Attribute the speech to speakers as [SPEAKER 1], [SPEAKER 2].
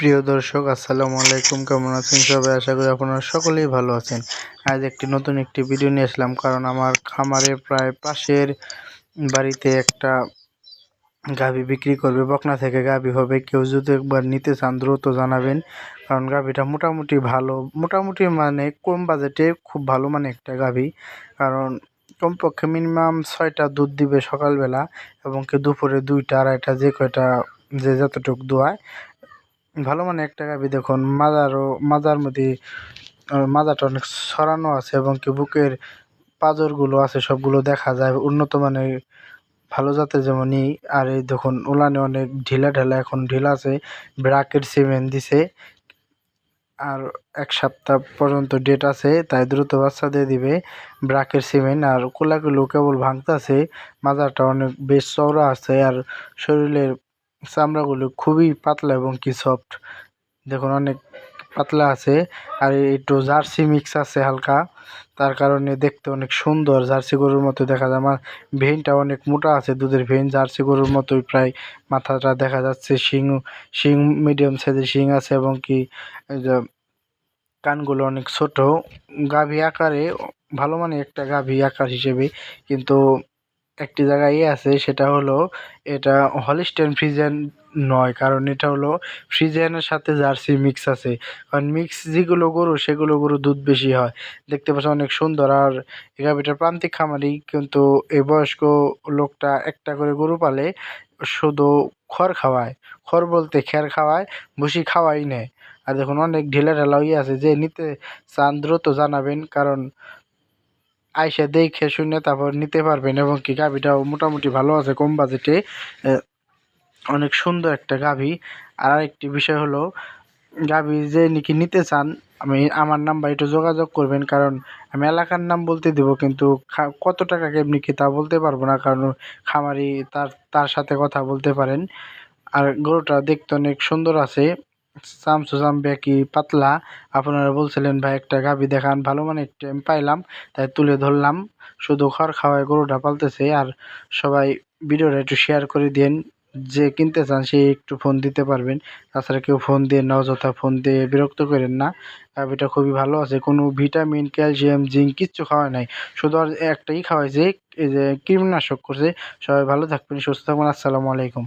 [SPEAKER 1] প্রিয় দর্শক, আসসালামু আলাইকুম। কেমন আছেন সবাই? আশা করি আপনারা সকলেই ভালো আছেন। আজ একটি নতুন একটি ভিডিও নিয়ে আসলাম, কারণ আমার খামারে প্রায় পাশের বাড়িতে একটা গাভী বিক্রি করবে। বকনা থেকে গাভী হবে। কেউ যদি একবার নিতে চান, দ্রুত জানাবেন, কারণ গাভীটা মোটামুটি ভালো, মোটামুটি মানে কম বাজেটে খুব ভালো মানে একটা গাভী। কারণ কমপক্ষে মিনিমাম ছয়টা দুধ দিবে সকালবেলা এবং কি দুপুরে দুইটা, আড়াইটা, যে কয়টা, যে যতটুকু দোয়ায়। ভালো মানে একটা গাভি দেখুন। মাজারও, মাজার মধ্যে মাজাটা অনেক সরানো আছে এবং কি বুকের পাঁজরগুলো আছে, সবগুলো দেখা যায়। উন্নত মানের, ভালো জাতের যেমনই। আর এই দেখুন, উলানে অনেক ঢিলা ঢেলা এখন ঢিলা আছে। ব্রাকের সিমেন্ট দিছে। আর এক সপ্তাহ পর্যন্ত ডেট আছে, তাই দ্রুত বাচ্চা দিয়ে দিবে ব্রাকের সিমেন্ট। আর কোলাগুলো কেবল ভাঙতেছে। মাজারটা অনেক বেশ চওড়া আছে। আর শরীরের চামড়াগুলো খুবই পাতলা এবং কি সফট দেখুন, অনেক পাতলা আছে, আর একটু জার্সি মিক্স আছে হালকা। তার কারণে দেখতে অনেক সুন্দর, জার্সি গরুর মতো দেখা যায়। আমার ভেনটা অনেক মোটা আছে, দুধের ভেন, জার্সি গরুর মতোই প্রায় মাথাটা দেখা যাচ্ছে, শিং শিং মিডিয়াম সাইজের শিং আছে এবং কি কানগুলো অনেক ছোট। গাভী আকারে, ভালো মানে একটা গাভী আকার হিসেবে, কিন্তু একটি জায়গায় ইয়ে আছে, সেটা হলো এটা হলিস্টেন ফ্রিজেন নয়, কারণ এটা হলো ফ্রিজিয়ানের সাথে জার্সি মিক্স আছে। কারণ মিক্স যেগুলো গরু, সেগুলো গরু দুধ বেশি হয়। দেখতে পাচ্ছি অনেক সুন্দর, আর গাভিটা প্রান্তিক খামারি, কিন্তু এই বয়স্ক লোকটা একটা করে গরু পালে শুধু খড় খাওয়ায়। খড় বলতে খের খাওয়ায়, ভুসি খাওয়াই নেয়। আর দেখুন অনেক ঢিলা ঢালা ইয়ে আছে, যে নিতে চান দ্রুত জানাবেন, কারণ আইসা দেখে শুনে তারপর নিতে পারবেন এবং কি গাভিটাও মোটামুটি ভালো আছে, কম বাজেটে। অনেক সুন্দর একটা গাভী। আর একটি বিষয় হলো, গাভী যে নাকি নিতে চান, আমি, আমার নাম্বার একটু যোগাযোগ করবেন, কারণ আমি এলাকার নাম বলতে দিব, কিন্তু কত টাকা কেমনি কি তা বলতে পারব না, কারণ খামারি তার তার সাথে কথা বলতে পারেন। আর গরুটা দেখতে অনেক সুন্দর আছে। চামচু কি পাতলা। আপনারা বলছিলেন, ভাই, একটা গাভী দেখান, ভালো মানে একটা পাইলাম, তাই তুলে ধরলাম। শুধু খড় খাওয়ায় গরুটা পালতেছে, আর সবাই ভিডিওটা একটু শেয়ার করে দিন। যে কিনতে চান, সে একটু ফোন দিতে পারবেন। তাছাড়া কেউ ফোন দিয়ে না অযথা ফোন দিয়ে বিরক্ত করেন না। এটা খুবই ভালো আছে, কোনো ভিটামিন ক্যালসিয়াম জিঙ্ক কিচ্ছু খাওয়ায় নাই। শুধু আর একটাই খাওয়াইছে এই যে কীটনাশক করছে। সবাই ভালো থাকবেন, সুস্থ থাকবেন। আসসালামু আলাইকুম।